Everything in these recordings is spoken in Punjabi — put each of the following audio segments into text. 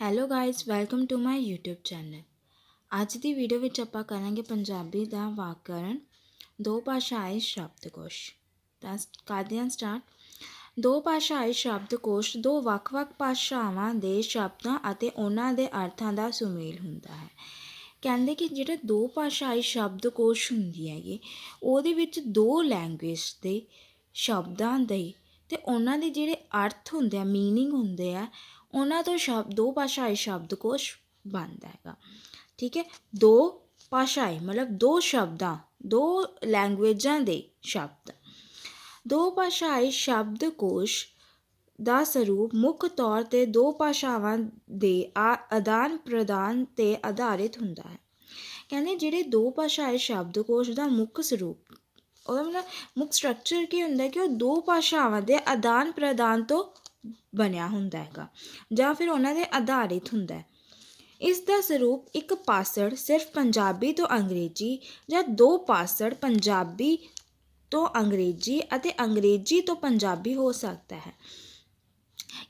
Hello guys welcome to my YouTube channel ਅੱਜ ਦੀ ਵੀਡੀਓ ਵਿੱਚ ਆਪਾਂ ਕਰਾਂਗੇ ਪੰਜਾਬੀ ਦਾ ਵਾਕਰਨ, ਦੋ ਭਾਸ਼ਾਈ ਸ਼ਬਦਕੋਸ਼। ਤਾਂ ਕਰਦੇ ਹਾਂ ਸਟਾਰਟ ਦੋ ਭਾਸ਼ਾਈ ਸ਼ਬਦਕੋਸ਼ ਦੋ ਵੱਖ-ਵੱਖ ਭਾਸ਼ਾਵਾਂ ਦੇ ਸ਼ਬਦਾਂ ਅਤੇ ਉਹਨਾਂ ਦੇ ਅਰਥਾਂ ਦਾ ਸੁਮੇਲ ਹੁੰਦਾ ਹੈ। ਕਹਿੰਦੇ ਕਿ ਜਿਹੜੇ ਦੋ ਭਾਸ਼ਾਈ ਸ਼ਬਦਕੋਸ਼ ਹੁੰਦੀ ਹੈਗੇ, ਉਹਦੇ ਵਿੱਚ ਦੋ ਲੈਂਗੁਏਜ ਦੇ ਸ਼ਬਦਾਂ ਦੇ ਤੇ ਉਹਨਾਂ ਦੇ ਜਿਹੜੇ ਅਰਥ ਹੁੰਦੇ ਆ ਮੀਨਿੰਗ ਹੁੰਦੇ ਆ ਉਹਨਾਂ ਤੋਂ ਸ਼ਬਦ ਦੋ ਭਾਸ਼ਾਈ ਸ਼ਬਦਕੋਸ਼ ਬਣਦਾ ਹੈਗਾ। ਠੀਕ ਹੈ? ਦੋ ਭਾਸ਼ਾਈ, ਮਤਲਬ ਦੋ ਸ਼ਬਦਾਂ, ਦੋ ਲੈਂਗੁਏਜਾਂ ਦੇ ਸ਼ਬਦ। ਦੋ ਭਾਸ਼ਾਈ ਸ਼ਬਦਕੋਸ਼ ਦਾ ਸਰੂਪ ਮੁੱਖ ਤੌਰ ਤੇ ਦੋ ਭਾਸ਼ਾਵਾਂ ਦੇ ਆਦਾਨ ਪ੍ਰਦਾਨ ਤੇ ਆਧਾਰਿਤ ਹੁੰਦਾ ਹੈ। ਕਹਿੰਦੇ ਜਿਹੜੇ ਦੋ ਭਾਸ਼ਾਈ ਸ਼ਬਦਕੋਸ਼ ਦਾ ਮੁੱਖ ਸਰੂਪ, ਉਹਦਾ ਮਤਲਬ ਮੁੱਖ ਸਟਰਕਚਰ ਕੀ ਹੁੰਦਾ ਕਿ ਉਹ ਦੋ ਭਾਸ਼ਾਵਾਂ ਦੇ ਆਦਾਨ ਪ੍ਰਦਾਨ ਤੋਂ ਬਣਿਆ ਹੁੰਦਾ ਹੈਗਾ, ਜਾਂ ਫਿਰ ਉਹਨਾਂ ਦੇ ਆਧਾਰਿਤ ਹੁੰਦਾ ਹੈ। ਇਸ ਦਾ ਸਰੂਪ ਇੱਕ ਪਾਸੜ ਸਿਰਫ ਪੰਜਾਬੀ ਤੋਂ ਅੰਗਰੇਜ਼ੀ ਜਾਂ ਦੋ ਪਾਸੜ ਪੰਜਾਬੀ ਤੋਂ ਅੰਗਰੇਜ਼ੀ ਅਤੇ ਅੰਗਰੇਜ਼ੀ ਤੋਂ ਪੰਜਾਬੀ ਹੋ ਸਕਦਾ ਹੈ।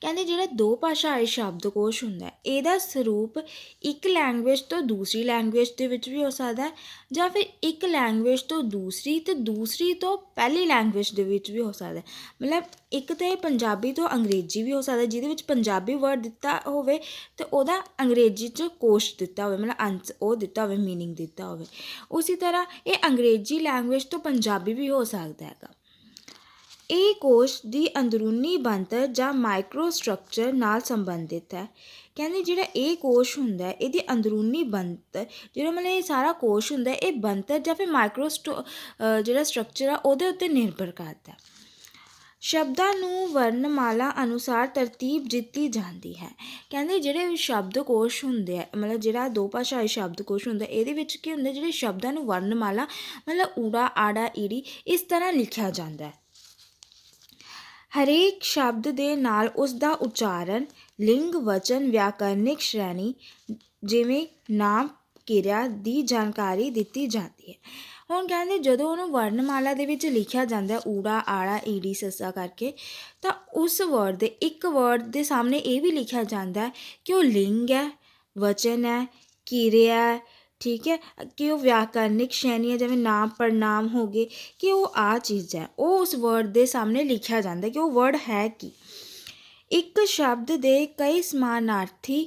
ਕਹਿੰਦੇ ਜਿਹੜਾ ਦੋ ਭਾਸ਼ਾਈ ਸ਼ਬਦਕੋਸ਼ ਹੁੰਦਾ ਹੈ ਇਹਦਾ ਸਰੂਪ ਇੱਕ ਲੈਂਗੁਏਜ ਤੋਂ ਦੂਸਰੀ ਲੈਂਗੁਏਜ ਦੇ ਵਿੱਚ ਵੀ ਹੋ ਸਕਦਾ ਹੈ ਜਾਂ ਫਿਰ ਇੱਕ ਲੈਂਗੁਏਜ ਤੋਂ ਦੂਸਰੀ ਤੇ ਦੂਸਰੀ ਤੋਂ ਪਹਿਲੀ ਲੈਂਗੁਏਜ ਦੇ ਵਿੱਚ ਵੀ ਹੋ ਸਕਦਾ ਹੈ ਮਤਲਬ ਇੱਕ ਤੇ ਪੰਜਾਬੀ ਤੋਂ ਅੰਗਰੇਜ਼ੀ ਵੀ ਹੋ ਸਕਦਾ ਜਿਹਦੇ ਵਿੱਚ ਪੰਜਾਬੀ ਵਰਡ ਦਿੱਤਾ ਹੋਵੇ ਤੇ ਉਹਦਾ ਅੰਗਰੇਜ਼ੀ 'ਚ ਕੋਸ਼ ਦਿੱਤਾ ਹੋਵੇ ਮਤਲਬ ਅੰਸ ਉਹ ਦਿੱਤਾ ਹੋਵੇ मीनिंग ਦਿੱਤਾ ਹੋਵੇ ਉਸੇ ਤਰ੍ਹਾਂ ਇਹ ਅੰਗਰੇਜ਼ੀ ਲੈਂਗੁਏਜ ਤੋਂ ਪੰਜਾਬੀ ਵੀ ਹੋ ਸਕਦਾ ਹੈਗਾ ਇਹ ਕੋਸ਼ ਦੀ ਅੰਦਰੂਨੀ ਬਣਤਰ ਜਾਂ ਮਾਈਕਰੋ ਸਟਰਕਚਰ ਨਾਲ ਸੰਬੰਧਿਤ ਹੈ। ਕਹਿੰਦੇ ਜਿਹੜਾ ਇਹ ਕੋਸ਼ ਹੁੰਦਾ ਇਹਦੀ ਅੰਦਰੂਨੀ ਬਣਤਰ, ਜਿਹੜਾ ਮਤਲਬ ਇਹ ਸਾਰਾ ਕੋਸ਼ ਹੁੰਦਾ ਇਹ ਬਣਤਰ ਜਾਂ ਫਿਰ ਮਾਈਕਰੋ ਜਿਹੜਾ ਸਟਰਕਚਰ ਆ, ਉਹਦੇ ਉੱਤੇ ਨਿਰਭਰ ਕਰਦਾ ਸ਼ਬਦਾਂ ਨੂੰ ਵਰਣਮਾਲਾ ਅਨੁਸਾਰ ਤਰਤੀਬ ਦਿੱਤੀ ਜਾਂਦੀ ਹੈ। ਕਹਿੰਦੇ ਜਿਹੜੇ ਸ਼ਬਦਕੋਸ਼ ਹੁੰਦੇ ਆ, ਮਤਲਬ ਜਿਹੜਾ ਦੋ ਭਾਸ਼ਾਈ ਸ਼ਬਦਕੋਸ਼ ਹੁੰਦਾ, ਇਹਦੇ ਵਿੱਚ ਕੀ ਹੁੰਦਾ, ਜਿਹੜੇ ਸ਼ਬਦਾਂ ਨੂੰ ਵਰਣਮਾਲਾ, ਮਤਲਬ ਊੜਾ, ਆੜਾ, ਈੜੀ, ਇਸ ਤਰ੍ਹਾਂ ਲਿਖਿਆ ਜਾਂਦਾ ਹੈ। ਹਰੇਕ ਸ਼ਬਦ ਦੇ ਨਾਲ ਉਸ ਦਾ ਉਚਾਰਨ, ਲਿੰਗ, ਵਚਨ, ਵਿਆਕਰਨਿਕ ਸ਼੍ਰੇਣੀ ਜਿਵੇਂ ਨਾਮ, ਕਿਰਿਆ ਦੀ ਜਾਣਕਾਰੀ ਦਿੱਤੀ ਜਾਂਦੀ ਹੈ। ਹੁਣ ਕਹਿੰਦੇ ਜਦੋਂ ਉਹਨੂੰ ਵਰਣਮਾਲਾ ਦੇ ਵਿੱਚ ਲਿਖਿਆ ਜਾਂਦਾ ਊੜਾ, ਆੜਾ, ਈੜੀ, ਸੱਸਾ ਕਰਕੇ, ਤਾਂ ਉਸ ਵਰਡ ਦੇ, ਇੱਕ ਵਰਡ ਦੇ ਸਾਹਮਣੇ ਇਹ ਵੀ ਲਿਖਿਆ ਜਾਂਦਾ ਕਿ ਉਹ ਲਿੰਗ ਹੈ, ਵਚਨ ਹੈ, ਕਿਰਿਆ ਠੀਕ ਹੈ, ਕਿ ਉਹ ਵਿਆਕਰਨਿਕ ਸ਼੍ਰੇਣੀ ਹੈ ਜਿਵੇਂ ਨਾਮ ਪੜਨਾਮ ਹੋ ਗਏ, ਕਿ ਉਹ ਆ ਚੀਜ਼ ਹੈ। ਉਹ ਉਸ ਵਰਡ ਦੇ ਸਾਹਮਣੇ ਲਿਖਿਆ ਜਾਂਦਾ ਕਿ ਉਹ ਵਰਡ ਹੈ ਕੀ। ਇੱਕ ਸ਼ਬਦ ਦੇ ਕਈ ਸਮਾਨਾਰਥੀ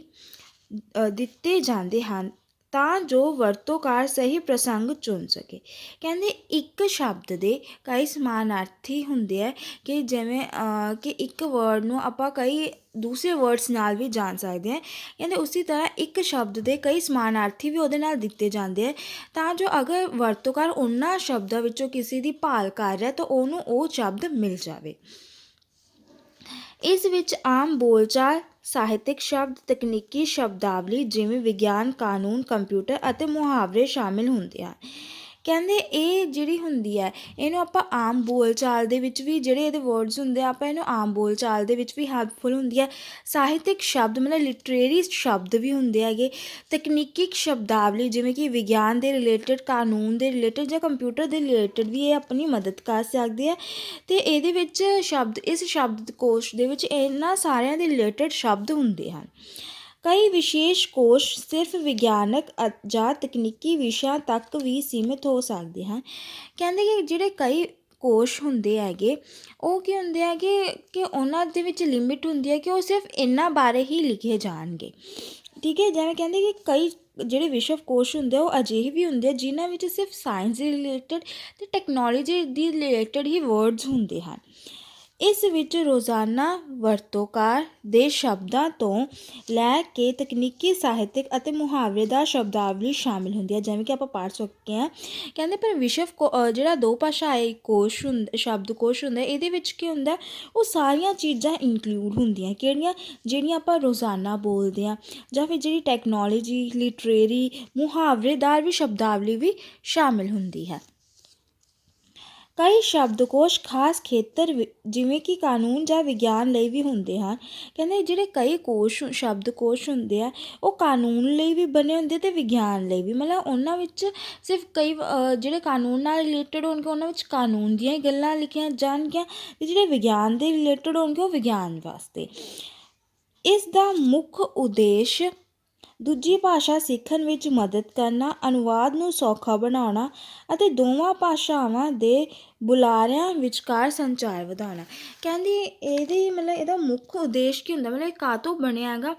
ਦਿੱਤੇ ਜਾਂਦੇ ਹਨ। ਤਾਂ ਜੋ ਵਰਤੋਂਕਾਰ ਸਹੀ ਪ੍ਰਸੰਗ ਚੁਣ ਸਕੇ। ਕਹਿੰਦੇ, ਇੱਕ ਸ਼ਬਦ ਦੇ ਕਈ ਸਮਾਨਾਰਥੀ ਹੁੰਦੇ ਹੈ ਕਿ ਜਿਵੇਂ ਕਿ ਇੱਕ ਵਰਡ ਨੂੰ ਆਪਾਂ ਕਈ ਦੂਸਰੇ ਵਰਡਸ ਨਾਲ ਵੀ ਜਾਣ ਸਕਦੇ ਹਾਂ ਕਹਿੰਦੇ, ਉਸੇ ਤਰ੍ਹਾਂ ਇੱਕ ਸ਼ਬਦ ਦੇ ਕਈ ਸਮਾਨਾਰਥੀ ਵੀ ਉਹਦੇ ਨਾਲ ਦਿੱਤੇ ਜਾਂਦੇ ਆ। ਤਾਂ ਜੋ ਅਗਰ ਵਰਤੋਂਕਾਰ ਉਹਨਾਂ ਸ਼ਬਦਾਂ ਵਿੱਚੋਂ ਕਿਸੇ ਦੀ ਭਾਲ ਕਰ ਰਿਹਾ, ਤਾਂ ਉਹਨੂੰ ਉਹ ਸ਼ਬਦ ਮਿਲ ਜਾਵੇ। ਇਸ ਵਿੱਚ ਆਮ ਬੋਲਚਾਲ ਸਾਹਿਤਿਕ ਸ਼ਬਦ ਤਕਨੀਕੀ ਸ਼ਬਦਾਵਲੀ ਜਿਵੇਂ ਵਿਗਿਆਨ ਕਾਨੂੰਨ ਕੰਪਿਊਟਰ ਅਤੇ ਮੁਹਾਵਰੇ ਸ਼ਾਮਿਲ ਹੁੰਦੇ ਹਨ। ਕਹਿੰਦੇ ਇਹ ਜਿਹੜੀ ਹੁੰਦੀ ਹੈ, ਇਹਨੂੰ ਆਪਾਂ ਆਮ ਬੋਲਚਾਲ ਦੇ ਵਿੱਚ ਵੀ ਜਿਹੜੇ ਇਹਦੇ ਵਰਡਸ ਹੁੰਦੇ ਆ, ਆਪਾਂ ਇਹਨੂੰ ਆਮ ਬੋਲਚਾਲ ਦੇ ਵਿੱਚ ਵੀ ਹੈਲਪਫੁਲ ਹੁੰਦੀ ਹੈ। ਸਾਹਿਤਿਕ ਸ਼ਬਦ ਮਤਲਬ ਲਿਟਰੇਰੀ ਸ਼ਬਦ ਵੀ ਹੁੰਦੇ ਹੈਗੇ, ਤਕਨੀਕੀ ਸ਼ਬਦਾਵਲੀ ਜਿਵੇਂ ਕਿ ਵਿਗਿਆਨ ਦੇ ਰਿਲੇਟਡ ਕਾਨੂੰਨ ਦੇ ਰਿਲੇਟਡ ਜਾਂ ਕੰਪਿਊਟਰ ਦੇ ਰਿਲੇਟਡ ਵੀ ਇਹ ਆਪਣੀ ਮਦਦ ਕਰ ਸਕਦੇ ਆ ਤੇ ਇਹਦੇ ਵਿੱਚ ਸ਼ਬਦ, ਇਸ ਸ਼ਬਦ ਕੋਸ਼ ਦੇ ਵਿੱਚ ਇਹਨਾਂ ਸਾਰਿਆਂ ਦੇ ਰਿਲੇਟਡ ਸ਼ਬਦ ਹੁੰਦੇ ਹਨ। ਕਈ ਵਿਸ਼ੇਸ਼ ਕੋਸ਼ ਸਿਰਫ ਵਿਗਿਆਨਕ ਜਾਂ ਤਕਨੀਕੀ ਵਿਸ਼ਿਆਂ ਤੱਕ ਵੀ ਸੀਮਿਤ ਹੋ ਸਕਦੇ ਹਨ। ਕਹਿੰਦੇ ਕਿ ਜਿਹੜੇ ਕਈ ਕੋਸ਼ ਹੁੰਦੇ ਹੈਗੇ, ਉਹ ਕੀ ਹੁੰਦੇ ਹੈਗੇ ਕਿ ਉਹਨਾਂ ਦੇ ਵਿੱਚ ਲਿਮਿਟ ਹੁੰਦੀ ਹੈ ਕਿ ਉਹ ਸਿਰਫ ਇਹਨਾਂ ਬਾਰੇ ਹੀ ਲਿਖੇ ਜਾਣਗੇ। ਠੀਕ ਹੈ, ਜਿਵੇਂ ਕਹਿੰਦੇ ਕਿ ਕਈ ਜਿਹੜੇ ਵਿਸ਼ਵ ਕੋਸ਼ ਹੁੰਦੇ ਆ, ਉਹ ਅਜਿਹੇ ਵੀ ਹੁੰਦੇ ਆ ਜਿਨ੍ਹਾਂ ਵਿੱਚ ਸਿਰਫ ਸਾਇੰਸ ਦੇ ਰਿਲੇਟਡ ਤੇ ਟੈਕਨੋਲੋਜੀ ਦੀ ਰਿਲੇਟਡ ਹੀ ਵਰਡਸ ਹੁੰਦੇ ਹਨ। ਇਸ ਵਿੱਚ ਰੋਜ਼ਾਨਾ ਵਰਤੋਂਕਾਰ ਦੇ ਸ਼ਬਦਾਂ ਤੋਂ ਲੈ ਕੇ ਤਕਨੀਕੀ, ਸਾਹਿਤਿਕ ਅਤੇ ਮੁਹਾਵਰੇਦਾਰ ਸ਼ਬਦਾਵਲੀ ਸ਼ਾਮਿਲ ਹੁੰਦੀ ਹੈ। ਜਿਵੇਂ ਕਿ ਆਪਾਂ ਪੜ੍ਹ ਚੁੱਕੇ ਹਾਂ। ਕਹਿੰਦੇ ਪਰ ਵਿਸ਼ਵ ਜਿਹੜਾ ਦੋ ਭਾਸ਼ਾਈ ਕੋਸ਼ ਹੁੰਦਾ ਸ਼ਬਦਕੋਸ਼ ਹੁੰਦਾ ਇਹਦੇ ਵਿੱਚ ਕੀ ਹੁੰਦਾ ਉਹ ਸਾਰੀਆਂ ਚੀਜ਼ਾਂ ਇਨਕਲੂਡ ਹੁੰਦੀਆਂ। ਕਿਹੜੀਆਂ? ਜਿਹੜੀਆਂ ਆਪਾਂ ਰੋਜ਼ਾਨਾ ਬੋਲਦੇ ਹਾਂ। ਜਾਂ ਫਿਰ ਜਿਹੜੀ ਟੈਕਨੋਲੋਜੀ ਲਿਟਰੇਰੀ ਮੁਹਾਵਰੇਦਾਰ ਵੀ ਸ਼ਬਦਾਵਲੀ ਵੀ ਸ਼ਾਮਿਲ ਹੁੰਦੀ ਹੈ। ਕਈ ਸ਼ਬਦਕੋਸ਼ ਖਾਸ ਖੇਤਰ ਜਿਵੇਂ ਕਿ ਕਾਨੂੰਨ ਜਾਂ ਵਿਗਿਆਨ ਲਈ ਵੀ ਹੁੰਦੇ ਹਨ। ਕਹਿੰਦੇ ਜਿਹੜੇ ਕਈ ਕੋਸ਼ ਸ਼ਬਦਕੋਸ਼ ਹੁੰਦੇ ਆ, ਉਹ ਕਾਨੂੰਨ ਲਈ ਵੀ ਬਣੇ ਹੁੰਦੇ ਅਤੇ ਵਿਗਿਆਨ ਲਈ ਵੀ। ਮਤਲਬ ਉਹਨਾਂ ਵਿੱਚ ਸਿਰਫ ਕਈ ਜਿਹੜੇ ਕਾਨੂੰਨ ਨਾਲ ਰਿਲੇਟਡ ਹੋਣਗੇ, ਉਹਨਾਂ ਵਿੱਚ ਕਾਨੂੰਨ ਦੀਆਂ ਗੱਲਾਂ ਲਿਖੀਆਂ ਜਾਣਗੀਆਂ ਅਤੇ ਜਿਹੜੇ ਵਿਗਿਆਨ ਦੇ ਰਿਲੇਟਡ ਹੋਣਗੇ, ਉਹ ਵਿਗਿਆਨ ਵਾਸਤੇ। ਇਸ ਦਾ ਮੁੱਖ ਉਦੇਸ਼ ਦੂਜੀ ਭਾਸ਼ਾ ਸਿੱਖਣ ਵਿੱਚ ਮਦਦ ਕਰਨਾ, ਅਨੁਵਾਦ ਨੂੰ ਸੌਖਾ ਬਣਾਉਣਾ ਅਤੇ ਦੋਵਾਂ ਭਾਸ਼ਾਵਾਂ ਦੇ ਬੁਲਾਰਿਆਂ ਵਿਚਕਾਰ ਸੰਚਾਰ ਵਧਾਉਣਾ। ਕਹਿੰਦੀ ਇਹਦੀ ਮਤਲਬ ਇਹਦਾ ਮੁੱਖ ਉਦੇਸ਼ ਕੀ ਹੁੰਦਾ? ਮਤਲਬ ਇਹ ਕਾਹਤੋਂ ਬਣਿਆ ਹੈਗਾ?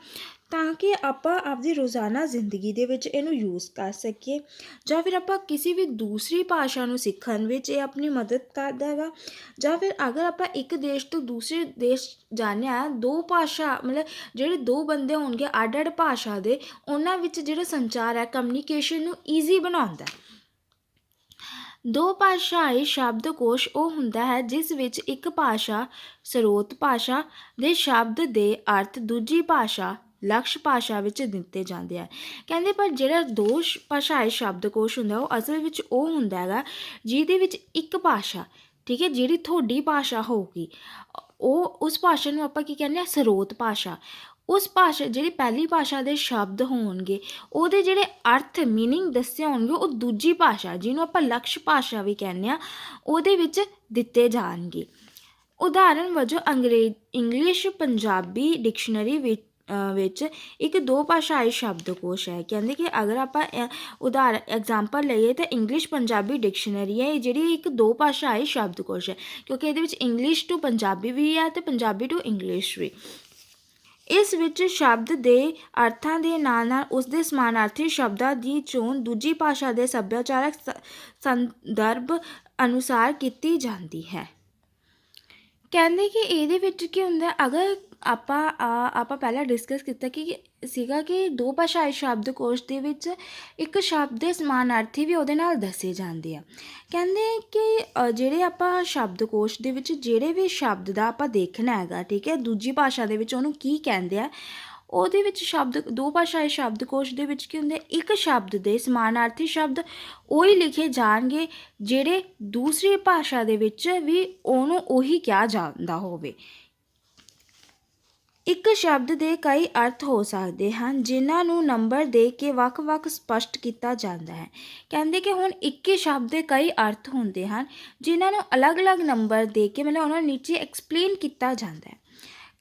ਤਾਂ ਕਿ ਆਪਾਂ ਆਪਦੀ ਰੋਜ਼ਾਨਾ ਜ਼ਿੰਦਗੀ ਦੇ ਵਿੱਚ ਇਹਨੂੰ ਯੂਜ਼ ਕਰ ਸਕੀਏ ਜਾਂ ਫਿਰ ਆਪਾਂ ਕਿਸੇ ਵੀ ਦੂਸਰੀ ਭਾਸ਼ਾ ਨੂੰ ਸਿੱਖਣ ਵਿੱਚ ਇਹ ਆਪਣੀ ਮਦਦ ਕਰਦਾ ਹੈਗਾ ਜਾਂ ਫਿਰ ਅਗਰ ਆਪਾਂ ਇੱਕ ਦੇਸ਼ ਤੋਂ ਦੂਸਰੇ ਦੇਸ਼ ਜਾਂਦੇ ਹਾਂ, ਦੋ ਭਾਸ਼ਾ ਮਤਲਬ ਜਿਹੜੇ ਦੋ ਬੰਦੇ ਹੋਣਗੇ ਅੱਡ ਅੱਡ ਭਾਸ਼ਾ ਦੇ, ਉਹਨਾਂ ਵਿੱਚ ਜਿਹੜਾ ਸੰਚਾਰ ਹੈ ਕਮਿਊਨੀਕੇਸ਼ਨ ਨੂੰ ਈਜ਼ੀ ਬਣਾਉਂਦਾ ਹੈ। ਦੋ ਭਾਸ਼ਾਈ ਸ਼ਬਦਕੋਸ਼ ਉਹ ਹੁੰਦਾ ਹੈ ਜਿਸ ਵਿੱਚ ਇੱਕ ਭਾਸ਼ਾ ਸਰੋਤ ਭਾਸ਼ਾ, ਦੇ ਸ਼ਬਦ ਦੇ ਅਰਥ ਦੂਜੀ ਭਾਸ਼ਾ ਲਕਸ਼ ਭਾਸ਼ਾ ਵਿੱਚ ਦਿੱਤੇ ਜਾਂਦੇ ਆ। ਕਹਿੰਦੇ ਪਰ ਜਿਹੜਾ ਦੋ ਸ਼- ਭਾਸ਼ਾਈ ਸ਼ਬਦਕੋਸ਼ ਹੁੰਦਾ, ਉਹ ਅਸਲ ਵਿੱਚ ਉਹ ਹੁੰਦਾ ਹੈਗਾ ਜਿਹਦੇ ਵਿੱਚ ਇੱਕ ਭਾਸ਼ਾ, ਠੀਕ ਹੈ, ਜਿਹੜੀ ਤੁਹਾਡੀ ਭਾਸ਼ਾ ਹੋਊਗੀ। ਉਹ ਉਸ ਭਾਸ਼ਾ ਨੂੰ ਆਪਾਂ ਕੀ ਕਹਿੰਦੇ ਆ, ਸਰੋਤ ਭਾਸ਼ਾ। ਉਸ ਭਾਸ਼ਾ, ਜਿਹੜੀ ਪਹਿਲੀ ਭਾਸ਼ਾ ਦੇ ਸ਼ਬਦ ਹੋਣਗੇ, ਉਹਦੇ ਜਿਹੜੇ ਅਰਥ ਮੀਨਿੰਗ ਦੱਸੇ ਹੋਣਗੇ, ਉਹ ਦੂਜੀ ਭਾਸ਼ਾ, ਜਿਹਨੂੰ ਆਪਾਂ ਲਕਸ਼ ਭਾਸ਼ਾ ਵੀ ਕਹਿੰਦੇ ਆ, ਉਹਦੇ ਵਿੱਚ ਦਿੱਤੇ ਜਾਣਗੇ। ਉਦਾਹਰਨ ਵਜੋਂ ਅੰਗਰੇਜ਼, ਇੰਗਲਿਸ਼, ਪੰਜਾਬੀ ਡਿਕਸ਼ਨਰੀ ਵਿੱਚ ਵਿੱਚ ਇੱਕ ਦੋ ਭਾਸ਼ਾਈ ਸ਼ਬਦਕੋਸ਼ ਹੈ। ਕਹਿੰਦੇ ਕਿ ਅਗਰ ਆਪਾਂ ਅ, ਉਦਾਹਰਨ ਐਗਜ਼ਾਮਪਲ ਲਈਏ ਤਾਂ ਇੰਗਲਿਸ਼ ਪੰਜਾਬੀ ਡਿਕਸ਼ਨਰੀ ਹੈ। ਇਹ ਜਿਹੜੀ ਇੱਕ ਦੋ ਭਾਸ਼ਾਈ ਸ਼ਬਦਕੋਸ਼ ਹੈ ਕਿਉਂਕਿ ਇਹਦੇ ਵਿੱਚ ਇੰਗਲਿਸ਼ ਟੂ ਪੰਜਾਬੀ ਵੀ ਹੈ ਤੇ ਪੰਜਾਬੀ ਟੂ ਇੰਗਲਿਸ਼ ਵੀ। ਇਸ ਵਿੱਚ ਸ਼ਬਦ ਦੇ ਅਰਥਾਂ ਦੇ ਨਾਲ ਨਾਲ ਉਸ ਦੇ ਸਮਾਨਾਰਥੀ ਸ਼ਬਦਾਂ ਦੀ ਚੋਣ ਦੂਜੀ ਭਾਸ਼ਾ ਦੇ ਸੱਭਿਆਚਾਰਕ ਸ- ਸੰਦਰਭ ਅਨੁਸਾਰ ਕੀਤੀ ਜਾਂਦੀ ਹੈ। ਕਹਿੰਦੇ ਕਿ ਇਹਦੇ ਵਿੱਚ ਕੀ ਹੁੰਦਾ, ਅਗਰ ਆਪਾਂ ਆਪਾਂ ਪਹਿਲਾਂ ਡਿਸਕਸ ਕੀਤਾ ਕਿ ਸੀਗਾ ਕਿ ਦੋ ਭਾਸ਼ਾਈ ਸ਼ਬਦਕੋਸ਼ ਦੇ ਵਿੱਚ ਇੱਕ ਸ਼ਬਦ ਦੇ ਸਮਾਨਾਰਥੀ ਵੀ ਉਹਦੇ ਨਾਲ ਦੱਸੇ ਜਾਂਦੇ ਆ। ਕਹਿੰਦੇ ਕਿ ਜਿਹੜੇ ਆਪਾਂ ਸ਼ਬਦਕੋਸ਼ ਦੇ ਵਿੱਚ ਜਿਹੜੇ ਵੀ ਸ਼ਬਦ ਦਾ ਆਪਾਂ ਦੇਖਣਾ ਹੈਗਾ, ਠੀਕ ਹੈ, ਦੂਜੀ ਭਾਸ਼ਾ ਦੇ ਵਿੱਚ ਉਹਨੂੰ ਕੀ ਕਹਿੰਦੇ ਆ ਉਹਦੇ ਵਿੱਚ ਸ਼ਬਦ, ਦੋ ਭਾਸ਼ਾਈ ਸ਼ਬਦਕੋਸ਼ ਦੇ ਵਿੱਚ ਕੀ ਹੁੰਦੇ? ਇੱਕ ਸ਼ਬਦ ਦੇ ਸਮਾਨਾਰਥੀ ਸ਼ਬਦ ਉਹੀ ਲਿਖੇ ਜਾਣਗੇ ਜਿਹੜੇ ਦੂਸਰੀ ਭਾਸ਼ਾ ਦੇ ਵਿੱਚ ਵੀ ਉਹਨੂੰ ਉਹੀ ਕਿਹਾ ਜਾਂਦਾ ਹੋਵੇ। ਇੱਕ ਸ਼ਬਦ ਦੇ ਕਈ ਅਰਥ ਹੋ ਸਕਦੇ ਹਨ, ਜਿਨ੍ਹਾਂ ਨੂੰ ਨੰਬਰ ਦੇ ਕੇ ਵੱਖ-ਵੱਖ ਸਪਸ਼ਟ ਕੀਤਾ ਜਾਂਦਾ ਹੈ। ਕਹਿੰਦੇ ਕਿ ਹੁਣ ਇੱਕ ਹੀ ਸ਼ਬਦ ਦੇ ਕਈ ਅਰਥ ਹੁੰਦੇ ਹਨ, ਜਿਨ੍ਹਾਂ ਨੂੰ ਅਲੱਗ-ਅਲੱਗ ਨੰਬਰ ਦੇ ਕੇ ਮਤਲਬ ਉਹਨਾਂ ਨੂੰ ਨੀਚੇ ਐਕਸਪਲੇਨ ਕੀਤਾ ਜਾਂਦਾ ਹੈ।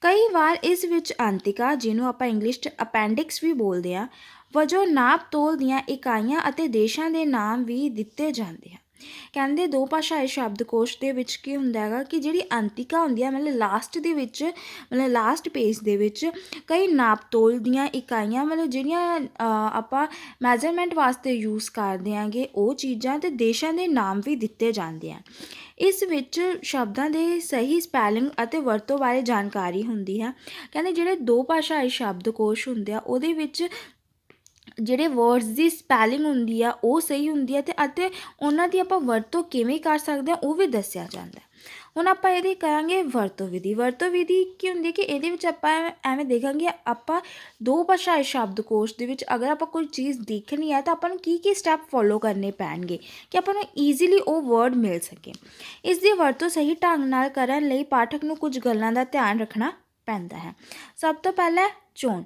ਕਈ ਵਾਰ ਇਸ ਵਿੱਚ ਅੰਤਿਕਾ, ਜਿਹਨੂੰ ਆਪਾਂ ਇੰਗਲਿਸ਼ 'ਚ ਅਪੈਂਡਿਕਸ ਵੀ ਬੋਲਦੇ ਆ ਵਜੋਂ ਨਾਪ ਤੋਲ ਦੀਆਂ ਇਕਾਈਆਂ ਅਤੇ ਦੇਸ਼ਾਂ ਦੇ ਨਾਮ ਵੀ ਦਿੱਤੇ ਜਾਂਦੇ ਹਨ। ਕਹਿੰਦੇ ਦੋ ਭਾਸ਼ਾਈ ਸ਼ਬਦਕੋਸ਼ ਦੇ ਵਿੱਚ ਕੀ ਹੁੰਦਾ ਹੈਗਾ ਕਿ ਜਿਹੜੀ ਅੰਤਿਕਾ ਹੁੰਦੀ ਹੈ, ਮਤਲਬ ਲਾਸਟ ਦੇ ਵਿੱਚ, ਮਤਲਬ ਲਾਸਟ ਪੇਜ ਦੇ ਵਿੱਚ ਕਈ ਨਾਪਤੋਲ ਦੀਆਂ ਇਕਾਈਆਂ, ਮਤਲਬ ਜਿਹੜੀਆਂ ਆਪਾਂ ਮੈਜ਼ਰਮੈਂਟ ਵਾਸਤੇ ਯੂਜ਼ ਕਰਦੇ ਆਂਗੇ ਉਹ ਚੀਜ਼ਾਂ ਤੇ ਦੇਸ਼ਾਂ ਦੇ ਨਾਮ ਵੀ ਦਿੱਤੇ ਜਾਂਦੇ ਆ। ਇਸ ਵਿੱਚ ਸ਼ਬਦਾਂ ਦੇ ਸਹੀ ਸਪੈਲਿੰਗ ਅਤੇ ਵਰਤੋਂ ਬਾਰੇ ਜਾਣਕਾਰੀ ਹੁੰਦੀ ਹੈ। ਕਹਿੰਦੇ ਜਿਹੜੇ ਦੋ ਭਾਸ਼ਾਈ ਸ਼ਬਦਕੋਸ਼ ਹੁੰਦੇ ਆ, ਉਹਦੇ ਵਿੱਚ ਜਿਹੜੇ ਵਰਡਸ ਦੀ ਸਪੈਲਿੰਗ ਹੁੰਦੀ ਆ, ਉਹ ਸਹੀ ਹੁੰਦੀ ਹੈ ਤੇ ਅਤੇ ਉਹਨਾਂ ਦੀ ਆਪਾਂ ਵਰਤੋਂ ਕਿਵੇਂ ਕਰ ਸਕਦੇ ਆ, ਉਹ ਵੀ ਦੱਸਿਆ ਜਾਂਦਾ ਹੈ। ਹੁਣ ਆਪਾਂ ਇਹਦੀ ਕਰਾਂਗੇ ਵਰਤੋਂ ਵਿਧੀ। ਵਰਤੋਂ ਵਿਧੀ ਕੀ ਹੁੰਦੀ ਹੈ ਕਿ ਇਹਦੇ ਵਿੱਚ ਆਪਾਂ ਐਵੇਂ- ਐਵੇਂ ਦੇਖਾਂਗੇ, ਆਪਾਂ ਦੋ ਭਾਸ਼ਾਈ ਸ਼ਬਦਕੋਸ਼ ਦੇ ਵਿੱਚ ਅਗਰ ਆਪਾਂ ਕੋਈ ਚੀਜ਼ ਦੇਖਣੀ ਹੈ ਤਾਂ ਆਪਾਂ ਨੂੰ ਕੀ ਕੀ ਸਟੈਪ ਫੋਲੋ ਕਰਨੇ ਪੈਣਗੇ ਕਿ ਆਪਾਂ ਨੂੰ ਈਜ਼ੀਲੀ ਉਹ ਵਰਡ ਮਿਲ ਸਕੇ। ਇਸ ਦੀ ਵਰਤੋਂ ਸਹੀ ਢੰਗ ਨਾਲ ਕਰਨ ਲਈ ਪਾਠਕ ਨੂੰ ਕੁਝ ਗੱਲਾਂ ਦਾ ਧਿਆਨ ਰੱਖਣਾ ਪੈਂਦਾ ਹੈ। ਸਭ ਤੋਂ ਪਹਿਲਾਂ ਚੋਣ।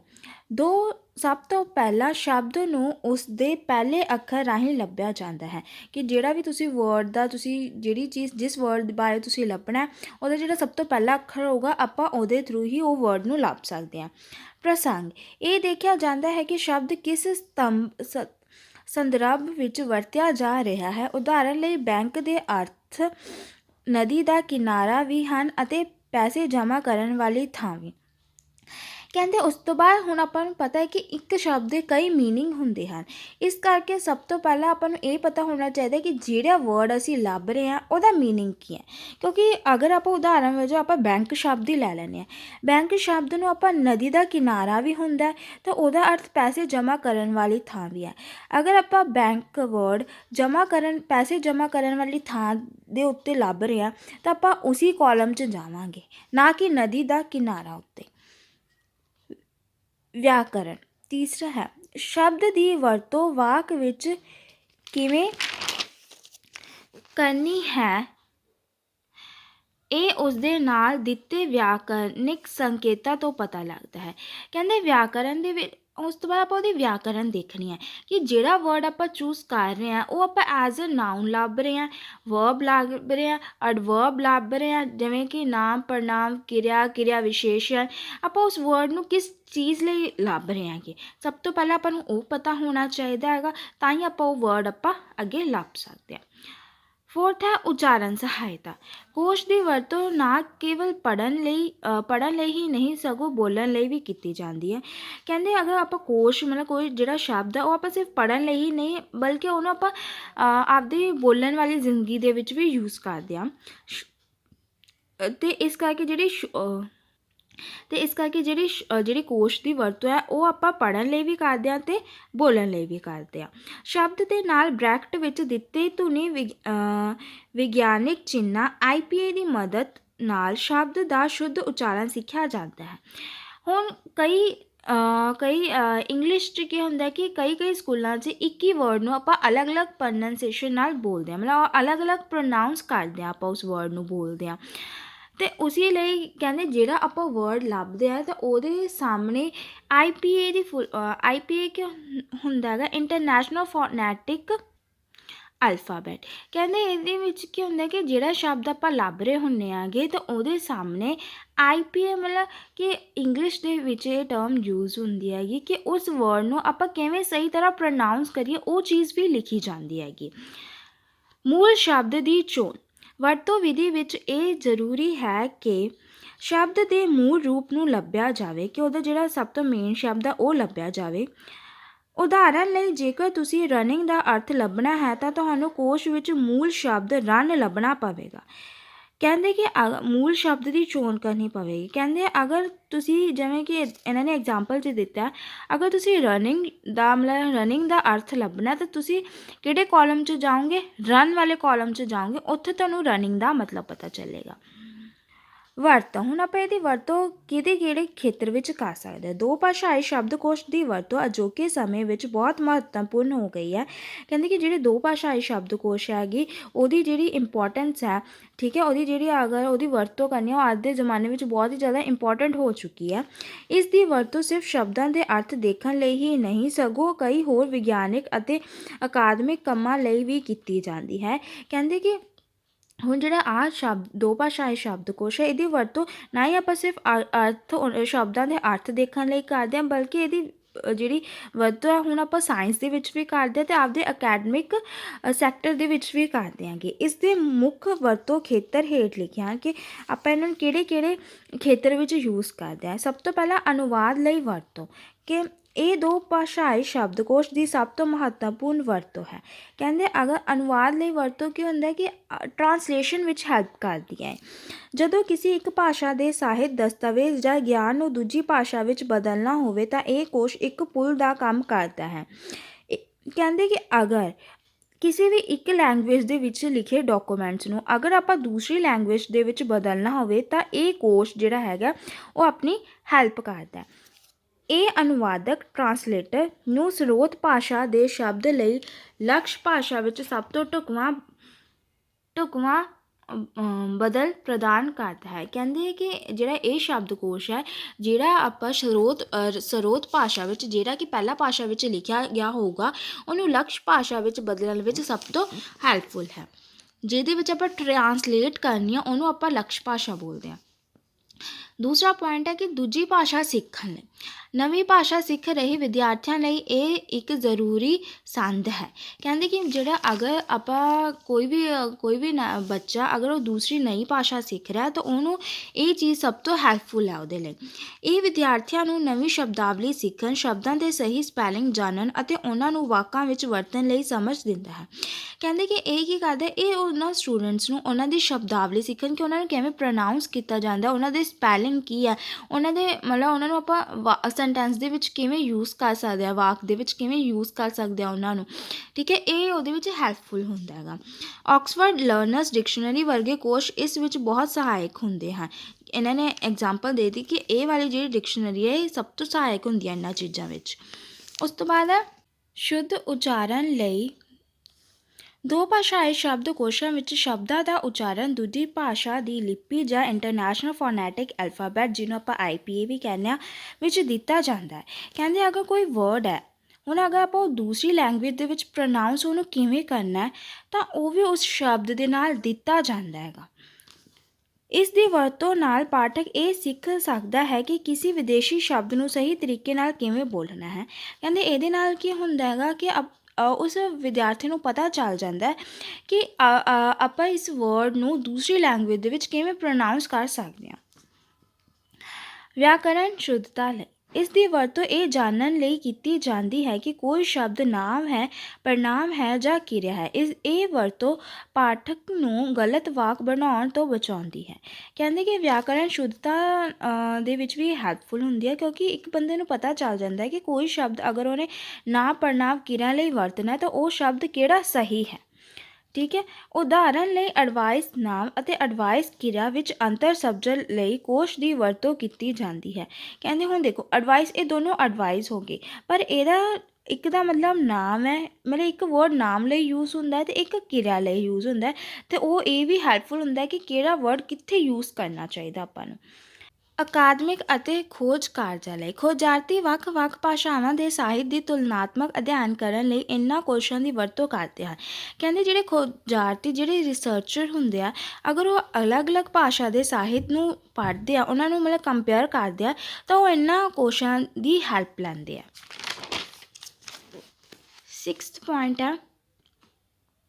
ਦੋ ਸਭ ਤੋਂ ਪਹਿਲਾਂ ਸ਼ਬਦ ਨੂੰ ਉਸ ਦੇ ਪਹਿਲੇ ਅੱਖਰ ਰਾਹੀਂ ਲੱਭਿਆ ਜਾਂਦਾ ਹੈ ਕਿ ਜਿਹੜਾ ਵੀ ਤੁਸੀਂ ਵਰਡ ਦਾ ਤੁਸੀਂ ਜਿਹੜੀ ਚੀਜ਼, ਜਿਸ ਵਰਡ ਬਾਰੇ ਤੁਸੀਂ ਲੱਭਣਾ ਉਹਦਾ ਜਿਹੜਾ ਸਭ ਤੋਂ ਪਹਿਲਾ ਅੱਖਰ ਹੋਊਗਾ, ਆਪਾਂ ਉਹਦੇ ਥਰੂ ਹੀ ਉਹ ਵਰਡ ਨੂੰ ਲੱਭ ਸਕਦੇ ਹਾਂ। ਪ੍ਰਸੰਗ ਇਹ ਦੇਖਿਆ ਜਾਂਦਾ ਹੈ ਕਿ ਸ਼ਬਦ ਕਿਸ ਸਤੰਭ ਸੰਦਰਭ ਵਿੱਚ ਵਰਤਿਆ ਜਾ ਰਿਹਾ ਹੈ। ਉਦਾਹਰਨ ਲਈ, ਬੈਂਕ ਦੇ ਅਰਥ ਨਦੀ ਦਾ ਕਿਨਾਰਾ ਵੀ ਹਨ ਅਤੇ ਪੈਸੇ ਜਮ੍ਹਾਂ ਕਰਨ ਵਾਲੀ ਥਾਂ ਵੀ। ਕਹਿੰਦੇ ਉਸ ਤੋਂ ਬਾਅਦ ਹੁਣ ਆਪਾਂ ਨੂੰ ਪਤਾ ਹੈ ਕਿ ਇੱਕ ਸ਼ਬਦ ਦੇ ਕਈ मीनिंग ਹੁੰਦੇ ਹਨ ਇਸ ਕਰਕੇ ਸਭ ਤੋਂ ਪਹਿਲਾਂ ਆਪਾਂ ਨੂੰ ਇਹ ਪਤਾ ਹੋਣਾ ਚਾਹੀਦਾ ਕਿ ਜਿਹੜਾ ਵਰਡ ਅਸੀਂ ਲੱਭ ਰਹੇ ਹਾਂ ਉਹਦਾ मीनिंग ਕੀ ਹੈ ਕਿਉਂਕਿ ਅਗਰ ਆਪਾਂ ਉਦਾਹਰਨ ਵਜੋਂ ਆਪਾਂ ਬੈਂਕ ਸ਼ਬਦ ਹੀ ਲੈ ਲੈਂਦੇ ਹਾਂ ਬੈਂਕ ਸ਼ਬਦ ਨੂੰ ਆਪਾਂ ਨਦੀ ਦਾ ਕਿਨਾਰਾ ਵੀ ਹੁੰਦਾ ਹੈ ਤਾਂ ਉਹਦਾ ਅਰਥ ਪੈਸੇ ਜਮ੍ਹਾਂ ਕਰਨ ਵਾਲੀ ਥਾਂ ਵੀ ਹੈ ਅਗਰ ਆਪਾਂ ਬੈਂਕ ਵਰਡ ਜਮ੍ਹਾਂ ਕਰਨ ਪੈਸੇ ਜਮ੍ਹਾਂ ਕਰਨ ਵਾਲੀ ਥਾਂ ਦੇ ਉੱਤੇ ਲੱਭ ਰਹੇ ਹਾਂ ਤਾਂ ਆਪਾਂ ਉਸੇ ਕਾਲਮ 'ਚ ਜਾਵਾਂਗੇ ਨਾ ਕਿ ਨਦੀ ਦਾ ਕਿਨਾਰਾ ਉੱਤੇ ਵਿਆਕਰਨ। ਤੀਸਰਾ ਹੈ, ਸ਼ਬਦ ਦੀ ਵਰਤੋਂ ਵਾਕ ਵਿੱਚ ਕਿਵੇਂ ਕਰਨੀ ਹੈ? ਇਹ ਉਸ ਦੇ ਨਾਲ ਦਿੱਤੇ ਵਿਆਕਰਨਿਕ ਸੰਕੇਤਾਂ ਤੋਂ ਪਤਾ ਲੱਗਦਾ ਹੈ। ਕਹਿੰਦੇ ਵਿਆਕਰਨ ਦੇ ਵਿੱਚ ਉਸ ਤੋਂ ਬਾਅਦ ਆਪਾਂ ਉਹਦੀ ਵਿਆਕਰਨ ਦੇਖਣੀ ਹੈ ਕਿ ਜਿਹੜਾ ਵਰਡ ਆਪਾਂ ਚੂਜ਼ ਕਰ ਰਹੇ ਹਾਂ, ਉਹ ਆਪਾਂ ਐਜ਼ ਅ ਨਾਉਨ ਲੱਭ ਰਹੇ ਹਾਂ ਵਰਬ ਲੱਭ ਰਹੇ ਹਾਂ ਐਡਵਰਬ ਲੱਭ ਰਹੇ ਹਾਂ, ਜਿਵੇਂ ਕਿ ਨਾਮ ਪੜਨਾਮ ਕਿਰਿਆ ਕਿਰਿਆ ਵਿਸ਼ੇਸ਼ਣ, ਆਪਾਂ ਉਸ ਵਰਡ ਨੂੰ ਕਿਸ ਚੀਜ਼ ਲਈ ਲੱਭ ਰਹੇ ਹਾਂਗੇ? ਸਭ ਤੋਂ ਪਹਿਲਾਂ ਆਪਾਂ ਨੂੰ ਉਹ ਪਤਾ ਹੋਣਾ ਚਾਹੀਦਾ ਹੈਗਾ, ਤਾਂ ਹੀ ਆਪਾਂ ਉਹ ਵਰਡ ਆਪਾਂ ਅੱਗੇ ਲੱਭ ਸਕਦੇ ਹਾਂ। ਫੋਰਥ ਹੈ ਉਚਾਰਨ ਸਹਾਇਤਾ। ਕੋਸ਼ ਦੀ ਵਰਤੋਂ ਨਾ ਕੇਵਲ ਪੜਨ ਲਈ ਪੜਨ ਲਈ ਹੀ ਨਹੀਂ, ਸਗੋਂ ਬੋਲਣ ਲਈ ਵੀ ਕੀਤੀ ਜਾਂਦੀ ਹੈ। ਕਹਿੰਦੇ ਅਗਰ ਆਪਾਂ ਕੋਸ਼, ਮਤਲਬ ਕੋਈ ਜਿਹੜਾ ਸ਼ਬਦ ਹੈ, ਉਹ ਆਪਾਂ ਸਿਰਫ ਪੜਨ ਲਈ ਹੀ ਨਹੀਂ, ਬਲਕਿ ਉਹਨੂੰ ਆਪਾਂ ਆਪਦੀ ਬੋਲਣ ਵਾਲੀ ਜ਼ਿੰਦਗੀ ਦੇ ਵਿੱਚ ਵੀ ਯੂਜ਼ ਕਰਦੇ ਹਾਂ। ਤੇ ਇਸ ਕਰਕੇ ਜਿਹੜੀ ਤੇ ਇਸ ਕਰਕੇ ਜਿਹੜੀ ਜਿਹੜੀ ਕੋਸ਼ ਦੀ ਵਰਤੋਂ ਹੈ, ਉਹ ਆਪਾਂ ਪੜਨ ਲਈ ਵੀ ਕਰਦੇ ਹਾਂ ਤੇ ਬੋਲਣ ਲਈ ਵੀ ਕਰਦੇ ਹਾਂ। ਸ਼ਬਦ ਦੇ ਨਾਲ ਬ੍ਰੈਕਟ ਵਿੱਚ ਦਿੱਤੇ ਧੁਨੀ ਵਿਗਿਆਨਿਕ ਚਿੰਨ੍ਹਾਂ ਆਈਪੀਏ ਦੀ ਮਦਦ ਨਾਲ ਸ਼ਬਦ ਦਾ ਸ਼ੁੱਧ ਉਚਾਰਨ ਸਿੱਖਿਆ ਜਾਂਦਾ ਹੈ। ਹੁਣ ਕਈ ਕਈ ਇੰਗਲਿਸ਼ 'ਚ ਕੀ ਹੁੰਦਾ ਕਿ ਕਈ ਕਈ ਸਕੂਲਾਂ 'ਚ ਇੱਕ ਹੀ ਵਰਡ ਨੂੰ ਆਪਾਂ ਅਲੱਗ-ਅਲੱਗ ਪ੍ਰੋਨੰਸੀਏਸ਼ਨ ਨਾਲ ਬੋਲਦੇ ਹਾਂ। ਮਤਲਬ ਅਲੱਗ-ਅਲੱਗ ਪ੍ਰੋਨਾਉਂਸ ਕਰਦੇ ਹਾਂ ਆਪਾਂ ਉਸ ਵਰਡ ਨੂੰ ਬੋਲਦੇ ਹਾਂ। ਤੇ ਉਸੇ ਲਈ ਕਹਿੰਦੇ ਜਿਹੜਾ ਆਪਾਂ ਵਰਡ ਲੱਭਦੇ ਆ ਤਾਂ ਉਹਦੇ ਸਾਹਮਣੇ ਆਈਪੀਏ ਦੀ ਫੁੱਲ ਆਈਪੀਏ ਕਿ ਹੁੰਦਾ ਹੈਗਾ? ਇੰਟਰਨੈਸ਼ਨਲ ਫੋਨੈਟਿਕ ਅਲਫਾਬੈਟ ਕਹਿੰਦੇ ਇਹਦੇ ਵਿੱਚ ਕੀ ਹੁੰਦਾ ਕਿ ਜਿਹੜਾ ਸ਼ਬਦ ਆਪਾਂ ਲੱਭ ਰਹੇ ਹੁੰਨੇ ਆਗੇ ਤਾਂ ਉਹਦੇ ਸਾਹਮਣੇ ਆਈਪੀਏ ਮਤਲਬ ਕਿ ਇੰਗਲਿਸ਼ ਦੇ ਵਿੱਚ ਇਹ ਟਰਮ ਯੂਜ਼ ਹੁੰਦੀ ਹੈਗੀ ਕਿ ਉਸ ਵਰਡ ਨੂੰ ਆਪਾਂ ਕਿਵੇਂ ਸਹੀ ਤਰ੍ਹਾਂ ਪ੍ਰੋਨਾਉਂਸ ਕਰੀਏ, ਉਹ ਚੀਜ਼ ਵੀ ਲਿਖੀ ਜਾਂਦੀ ਹੈਗੀ। ਮੂਲ ਸ਼ਬਦ ਦੀ ਚੋਣ। ਵਰਤੋਂ ਵਿਧੀ ਵਿੱਚ ਇਹ ਜ਼ਰੂਰੀ ਹੈ ਕਿ ਸ਼ਬਦ ਦੇ ਮੂਲ ਰੂਪ ਨੂੰ ਲੱਭਿਆ ਜਾਵੇ, ਕਿ ਉਹਦਾ ਜਿਹੜਾ ਸਭ ਤੋਂ ਮੇਨ ਸ਼ਬਦ ਆ, ਉਹ ਲੱਭਿਆ ਜਾਵੇ। ਉਦਾਹਰਨ ਲਈ, ਜੇਕਰ ਤੁਸੀਂ ਰਨਿੰਗ ਦਾ ਅਰਥ ਲੱਭਣਾ ਹੈ, ਤਾਂ ਤੁਹਾਨੂੰ ਕੋਸ਼ ਵਿੱਚ ਮੂਲ ਸ਼ਬਦ ਰਨ ਲੱਭਣਾ ਪਵੇਗਾ। ਕਹਿੰਦੇ ਕਿ ਮੂਲ ਸ਼ਬਦ ਦੀ ਚੋਣ ਕਰਨੀ ਪਵੇਗੀ। ਕਹਿੰਦੇ ਅਗਰ ਤੁਸੀਂ ਜਿਵੇਂ ਕਿ ਇਹਨਾਂ ਨੇ ਐਗਜ਼ਾਮਪਲ 'ਚ ਦਿੱਤਾ, ਅਗਰ ਤੁਸੀਂ ਰਨਿੰਗ ਦਾ ਮਤਲਬ ਰਨਿੰਗ ਦਾ ਅਰਥ ਲੱਭਣਾ, ਤਾਂ ਤੁਸੀਂ ਕਿਹੜੇ ਕਾਲਮ 'ਚ ਜਾਓਗੇ? ਰਨ ਵਾਲੇ ਕਾਲਮ 'ਚ ਜਾਓਗੇ। ਉੱਥੇ ਤੁਹਾਨੂੰ ਰਨਿੰਗ ਦਾ ਮਤਲਬ ਪਤਾ ਚੱਲੇਗਾ। ਵਰਤੋਂ, ਹੁਣ ਆਪਾਂ ਇਹਦੀ ਵਰਤੋਂ ਕਿਹਦੇ ਕਿਹੜੇ ਖੇਤਰ ਵਿੱਚ ਕਰ ਸਕਦੇ ਹਾਂ? ਦੋ ਭਾਸ਼ਾਈ ਸ਼ਬਦਕੋਸ਼ ਦੀ ਵਰਤੋਂ ਅਜੋਕੇ ਸਮੇਂ ਵਿੱਚ ਬਹੁਤ ਮਹੱਤਵਪੂਰਨ ਹੋ ਗਈ ਹੈ। ਕਹਿੰਦੇ ਕਿ ਜਿਹੜੇ ਦੋ ਭਾਸ਼ਾਈ ਸ਼ਬਦਕੋਸ਼ ਹੈਗੀ, ਉਹਦੀ ਜਿਹੜੀ ਇੰਪੋਰਟੈਂਸ ਹੈ, ਠੀਕ ਹੈ, ਉਹਦੀ ਜਿਹੜੀ ਅਗਰ ਉਹਦੀ ਵਰਤੋਂ ਕਰਨੀ ਉਹ ਅੱਜ ਦੇ ਜ਼ਮਾਨੇ ਵਿੱਚ ਬਹੁਤ ਹੀ ਜ਼ਿਆਦਾ ਇੰਪੋਰਟੈਂਟ ਹੋ ਚੁੱਕੀ ਹੈ। ਇਸ ਦੀ ਵਰਤੋਂ ਸਿਰਫ ਸ਼ਬਦਾਂ ਦੇ ਅਰਥ ਦੇਖਣ ਲਈ ਹੀ ਨਹੀਂ, ਸਗੋਂ ਕਈ ਹੋਰ ਵਿਗਿਆਨਿਕ ਅਤੇ ਅਕਾਦਮਿਕ ਕੰਮਾਂ ਲਈ ਵੀ ਕੀਤੀ ਜਾਂਦੀ ਹੈ। ਕਹਿੰਦੇ ਕਿ ਹੁਣ ਜਿਹੜਾ ਆਹ ਸ਼ਬਦ, ਦੋ ਭਾਸ਼ਾਈ ਸ਼ਬਦਕੋਸ਼ ਹੈ, ਇਹਦੀ ਵਰਤੋਂ ਨਾ ਹੀ ਆਪਾਂ ਸਿਰਫ ਅਰਥ ਸ਼ਬਦਾਂ ਦੇ ਅਰਥ ਦੇਖਣ ਲਈ ਕਰਦੇ ਹਾਂ, ਬਲਕਿ ਇਹਦੀ ਜਿਹੜੀ ਵਰਤੋਂ ਹੈ, ਹੁਣ ਆਪਾਂ ਸਾਇੰਸ ਦੇ ਵਿੱਚ ਵੀ ਕਰਦੇ ਤੇ ਆਪਦੇ ਅਕੈਡਮਿਕ ਸੈਕਟਰ ਦੇ ਵਿੱਚ ਵੀ ਕਰਦੇ ਆਂਗੇ ਇਸ ਦੇ ਮੁੱਖ ਵਰਤੋਂ ਖੇਤਰ ਹੇਠ ਲਿਖਿਆ ਕਿ ਆਪਾਂ ਇਹਨਾਂ ਨੂੰ ਕਿਹੜੇ ਕਿਹੜੇ ਖੇਤਰ ਵਿੱਚ ਯੂਜ਼ ਕਰਦੇ ਆ ਸਭ ਤੋਂ ਪਹਿਲਾਂ ਅਨੁਵਾਦ ਲਈ ਵਰਤੋਂ। ਕਿ ਇਹ ਦੋ ਭਾਸ਼ਾਈ ਸ਼ਬਦਕੋਸ਼ ਦੀ ਸਭ ਤੋਂ ਮਹੱਤਵਪੂਰਨ ਵਰਤੋਂ ਹੈ। ਕਹਿੰਦੇ ਅਗਰ ਅਨੁਵਾਦ ਲਈ ਵਰਤੋਂ ਕੀ ਹੁੰਦਾ ਕਿ ਟਰਾਂਸਲੇਸ਼ਨ ਵਿੱਚ ਹੈਲਪ ਕਰਦੀ ਹੈ। ਜਦੋਂ ਕਿਸੇ ਇੱਕ ਭਾਸ਼ਾ ਦੇ ਸਾਹਿਤ, ਦਸਤਾਵੇਜ਼ ਜਾਂ ਗਿਆਨ ਨੂੰ ਦੂਜੀ ਭਾਸ਼ਾ ਵਿੱਚ ਬਦਲਣਾ ਹੋਵੇ ਤਾਂ ਇਹ ਕੋਸ਼ ਇੱਕ ਪੁਲ ਦਾ ਕੰਮ ਕਰਦਾ ਹੈ। ਕਹਿੰਦੇ ਕਿ ਅਗਰ ਕਿਸੇ ਵੀ ਇੱਕ ਲੈਂਗੁਏਜ ਦੇ ਵਿੱਚ ਲਿਖੇ ਡਾਕੂਮੈਂਟਸ ਨੂੰ ਅਗਰ ਆਪਾਂ ਦੂਸਰੀ ਲੈਂਗੁਏਜ ਦੇ ਵਿੱਚ ਬਦਲਣਾ ਹੋਵੇ ਤਾਂ ਇਹ ਕੋਸ਼ ਜਿਹੜਾ ਹੈਗਾ, ਉਹ ਆਪਣੀ ਹੈਲਪ ਕਰਦਾ ਹੈ। ਇਹ ਅਨੁਵਾਦਕ ਟਰਾਂਸਲੇਟਰ ਨੂੰ ਸਰੋਤ ਭਾਸ਼ਾ ਦੇ ਸ਼ਬਦ ਲਈ ਲਕਸ਼ ਭਾਸ਼ਾ ਵਿੱਚ ਸਭ ਤੋਂ ਢੁਕਵਾਂ ਢੁਕਵਾਂ ਬਦਲ ਪ੍ਰਦਾਨ ਕਰਦਾ ਹੈ। ਕਹਿੰਦੇ ਹੈ ਕਿ ਜਿਹੜਾ ਇਹ ਸ਼ਬਦਕੋਸ਼ ਹੈ, ਜਿਹੜਾ ਆਪਾਂ ਸਰੋਤ ਸਰੋਤ ਭਾਸ਼ਾ ਵਿੱਚ, ਜਿਹੜਾ ਕਿ ਪਹਿਲਾ ਭਾਸ਼ਾ ਵਿੱਚ ਲਿਖਿਆ ਗਿਆ ਹੋਊਗਾ, ਉਹਨੂੰ ਲਕਸ਼ ਭਾਸ਼ਾ ਵਿੱਚ ਬਦਲਣ ਵਿੱਚ ਸਭ ਤੋਂ ਹੈਲਪਫੁਲ ਹੈ। ਜਿਹਦੇ ਵਿੱਚ ਆਪਾਂ ਟ੍ਰਾਂਸਲੇਟ ਕਰਨੀ ਆ, ਉਹਨੂੰ ਆਪਾਂ ਲਕਸ਼ ਭਾਸ਼ਾ ਬੋਲਦੇ ਆ। ਦੂਸਰਾ ਪੁਆਇੰਟ ਹੈ ਕਿ ਦੂਜੀ ਭਾਸ਼ਾ ਸਿੱਖਣ ਲਈ। ਨਵੀਂ ਭਾਸ਼ਾ ਸਿੱਖ ਰਹੇ ਵਿਦਿਆਰਥੀਆਂ ਲਈ ਇਹ ਇੱਕ ਜ਼ਰੂਰੀ ਸੰਦ ਹੈ। ਕਹਿੰਦੇ ਕਿ ਜਿਹੜਾ ਅਗਰ ਆਪਾਂ ਕੋਈ ਵੀ ਕੋਈ ਵੀ ਬੱਚਾ ਅਗਰ ਉਹ ਦੂਸਰੀ ਨਈ ਭਾਸ਼ਾ ਸਿੱਖ ਰਿਹਾ ਤਾਂ ਉਹਨੂੰ ਇਹ ਚੀਜ਼ ਸਭ ਤੋਂ ਹੈਲਪਫੁਲ ਹੈ ਉਹਦੇ ਲਈ। ਇਹ ਵਿਦਿਆਰਥੀਆਂ ਨੂੰ ਨਵੀਂ ਸ਼ਬਦਾਵਲੀ ਸਿੱਖਣ, ਸ਼ਬਦਾਂ ਦੇ ਸਹੀ ਸਪੈਲਿੰਗ ਜਾਣਨ ਅਤੇ ਉਹਨਾਂ ਨੂੰ ਵਾਕਾਂ ਵਿੱਚ ਵਰਤਣ ਲਈ ਸਮਝ ਦਿੰਦਾ ਹੈ। ਕਹਿੰਦੇ ਕਿ ਇਹ ਕੀ ਕਰਦਾ? ਇਹ ਉਹਨਾਂ ਸਟੂਡੈਂਟਸ ਨੂੰ ਉਹਨਾਂ ਦੀ ਸ਼ਬਦਾਵਲੀ ਸਿੱਖਣ ਕਿ ਉਹਨਾਂ ਨੂੰ ਕਿਵੇਂ ਪ੍ਰੋਨਾਉਂਸ ਕੀਤਾ ਜਾਂਦਾ, ਉਹਨਾਂ ਦੇ ਸਪੈਲਿੰਗ ਕੀ ਹੈ, ਉਹਨਾਂ ਦੇ ਮਤਲਬ ਉਹਨਾਂ ਨੂੰ ਆਪਾਂ ਸੈਂਟੈਂਸ ਦੇ ਵਿੱਚ ਕਿਵੇਂ ਯੂਜ਼ ਕਰ ਸਕਦੇ ਆ, ਵਾਕ ਦੇ ਵਿੱਚ ਕਿਵੇਂ ਯੂਜ਼ ਕਰ ਸਕਦੇ ਆ ਉਹਨਾਂ ਨੂੰ, ਠੀਕ ਹੈ? ਇਹ ਉਹਦੇ ਵਿੱਚ ਹੈਲਪਫੁਲ ਹੁੰਦਾ ਹੈਗਾ। ਆਕਸਫੋਰਡ ਲਰਨਰਸ ਡਿਕਸ਼ਨਰੀ ਵਰਗੇ ਕੋਸ਼ ਇਸ ਵਿੱਚ ਬਹੁਤ ਸਹਾਇਕ ਹੁੰਦੇ ਹਨ। ਇਹਨਾਂ ਨੇ ਐਗਜ਼ਾਮਪਲ ਦੇ ਦਿੱਤੀ ਕਿ ਇਹ ਵਾਲੀ ਜਿਹੜੀ ਡਿਕਸ਼ਨਰੀ ਹੈ, ਇਹ ਸਭ ਤੋਂ ਸਹਾਇਕ ਹੁੰਦੀ ਹੈ ਇਹਨਾਂ ਚੀਜ਼ਾਂ ਵਿੱਚ। ਉਸ ਤੋਂ ਬਾਅਦ ਸ਼ੁੱਧ ਉਚਾਰਨ ਲਈ ਦੋ ਭਾਸ਼ਾਈ ਸ਼ਬਦਕੋਸ਼ਾਂ ਵਿੱਚ ਸ਼ਬਦਾਂ ਦਾ ਉਚਾਰਨ ਦੂਜੀ ਭਾਸ਼ਾ ਦੀ ਲਿਪੀ ਜਾਂ ਇੰਟਰਨੈਸ਼ਨਲ ਫੋਨੈਟਿਕ ਐਲਫਾਬੈਟ ਜਿਹਨੂੰ ਆਪਾਂ ਆਈਪੀਏ ਵੀ ਕਹਿੰਦੇ ਆ ਵਿੱਚ ਦਿੱਤਾ ਜਾਂਦਾ ਹੈ। ਕਹਿੰਦੇ ਅਗਰ ਕੋਈ ਵਰਡ ਹੈ, ਹੁਣ ਅਗਰ ਆਪਾਂ ਉਹ ਦੂਸਰੀ ਲੈਂਗੁਏਜ ਦੇ ਵਿੱਚ ਪ੍ਰੋਨਾਂਸ ਉਹਨੂੰ ਕਿਵੇਂ ਕਰਨਾ ਹੈ, ਤਾਂ ਉਹ ਵੀ ਉਸ ਸ਼ਬਦ ਦੇ ਨਾਲ ਦਿੱਤਾ ਜਾਂਦਾ ਹੈਗਾ। ਇਸ ਦੀ ਵਰਤੋਂ ਨਾਲ ਪਾਠਕ ਇਹ ਸਿੱਖ ਸਕਦਾ ਹੈ ਕਿ ਕਿਸੇ ਵਿਦੇਸ਼ੀ ਸ਼ਬਦ ਨੂੰ ਸਹੀ ਤਰੀਕੇ ਨਾਲ ਕਿਵੇਂ ਬੋਲਣਾ ਹੈ। ਕਹਿੰਦੇ ਇਹਦੇ ਨਾਲ ਕੀ ਹੁੰਦਾ ਹੈਗਾ ਕਿ ਉਸ ਵਿਦਿਆਰਥੀ ਨੂੰ ਪਤਾ ਚੱਲ ਜਾਂਦਾ ਕਿ ਆਪਾਂ ਇਸ ਵਰਡ ਨੂੰ ਦੂਸਰੀ ਲੈਂਗੁਏਜ ਦੇ ਵਿੱਚ ਕਿਵੇਂ ਪ੍ਰੋਨਾਂਸ ਕਰ ਸਕਦੇ ਹਾਂ। ਵਿਆਕਰਨ ਸ਼ੁੱਧਤਾ ਲਈ। ਇਸ ਦੀ ਵਰਤੋਂ ਇਹ ਜਾਣਨ ਲਈ ਕੀਤੀ ਜਾਂਦੀ ਹੈ ਕਿ ਕੋਈ ਸ਼ਬਦ ਨਾਮ ਹੈ, ਪ੍ਰਨਾਮ ਹੈ ਜਾਂ ਕਿਰਿਆ ਹੈ। ਇਸ, ਇਹ ਵਰਤੋਂ ਪਾਠਕ ਨੂੰ ਗਲਤ ਵਾਕ ਬਣਾਉਣ ਤੋਂ ਬਚਾਉਂਦੀ ਹੈ। ਕਹਿੰਦੇ ਕਿ ਵਿਆਕਰਣ ਸ਼ੁੱਧਤਾ ਦੇ ਵਿੱਚ ਵੀ ਹੈਲਪਫੁਲ ਹੁੰਦੀ ਹੈ ਕਿਉਂਕਿ ਇੱਕ ਬੰਦੇ ਨੂੰ ਪਤਾ ਚੱਲ ਜਾਂਦਾ ਹੈ ਕਿ ਕੋਈ ਸ਼ਬਦ ਅਗਰ ਉਹਨੇ ਨਾ ਪ੍ਰਨਾਮ, ਕਿਰਿਆ ਲਈ ਵਰਤਣਾ ਤਾਂ ਉਹ ਸ਼ਬਦ ਕਿਹੜਾ ਸਹੀ ਹੈ। ਠੀਕ ਹੈ। ਉਦਾਹਰਨ ਲਈ ਐਡਵਾਈਸ ਨਾਮ ਅਤੇ ਐਡਵਾਈਸ ਕਿਰਿਆ ਵਿੱਚ ਅੰਤਰ ਸਮਝਣ ਲਈ ਕੋਸ਼ ਦੀ ਵਰਤੋਂ ਕੀਤੀ ਜਾਂਦੀ ਹੈ। ਕਹਿੰਦੇ ਹੁਣ ਦੇਖੋ ਐਡਵਾਈਸ ਇਹ ਦੋਨੋਂ ਐਡਵਾਈਸ ਹੋ ਗਏ, ਪਰ ਇਹਦਾ ਇੱਕ ਦਾ ਮਤਲਬ ਨਾਮ ਹੈ, ਮਤਲਬ ਇੱਕ ਵਰਡ ਨਾਮ ਲਈ ਯੂਜ਼ ਹੁੰਦਾ ਹੈ ਤੇ ਇੱਕ ਕਿਰਿਆ ਲਈ ਯੂਜ਼ ਹੁੰਦਾ ਹੈ ਤੇ ਉਹ ਇਹ ਵੀ ਹੈਲਪਫੁਲ ਹੁੰਦਾ ਹੈ ਕਿ ਕਿਹੜਾ ਵਰਡ ਕਿੱਥੇ ਯੂਜ਼ ਕਰਨਾ ਚਾਹੀਦਾ ਆਪਾਂ ਨੂੰ। ਅਕਾਦਮਿਕ ਅਤੇ ਖੋਜ ਕਾਰਜਾਂ ਲਈ ਖੋਜਾਰਥੀ ਵੱਖ-ਵੱਖ ਭਾਸ਼ਾਵਾਂ ਦੇ ਸਾਹਿਤ ਦੀ ਤੁਲਨਾਤਮਕ ਅਧਿਐਨ ਕਰਨ ਲਈ ਇਹਨਾਂ ਕੋਸ਼ਾਂ ਦੀ ਵਰਤੋਂ ਕਰਦੇ ਹਨ। ਕਹਿੰਦੇ ਜਿਹੜੇ ਖੋਜਾਰਤੀ, ਜਿਹੜੇ ਰਿਸਰਚਰ ਹੁੰਦੇ ਆ, ਅਗਰ ਉਹ ਅਲੱਗ-ਅਲੱਗ ਭਾਸ਼ਾ ਦੇ ਸਾਹਿਤ ਨੂੰ ਪੜ੍ਹਦੇ ਆ, ਉਹਨਾਂ ਨੂੰ ਮਤਲਬ ਕੰਪੇਅਰ ਕਰਦੇ ਆ, ਤਾਂ ਉਹ ਇਹਨਾਂ ਕੋਸ਼ਾਂ ਦੀ ਹੈਲਪ ਲੈਂਦੇ ਆ। 6th ਪੁਆਇੰਟ ਹੈ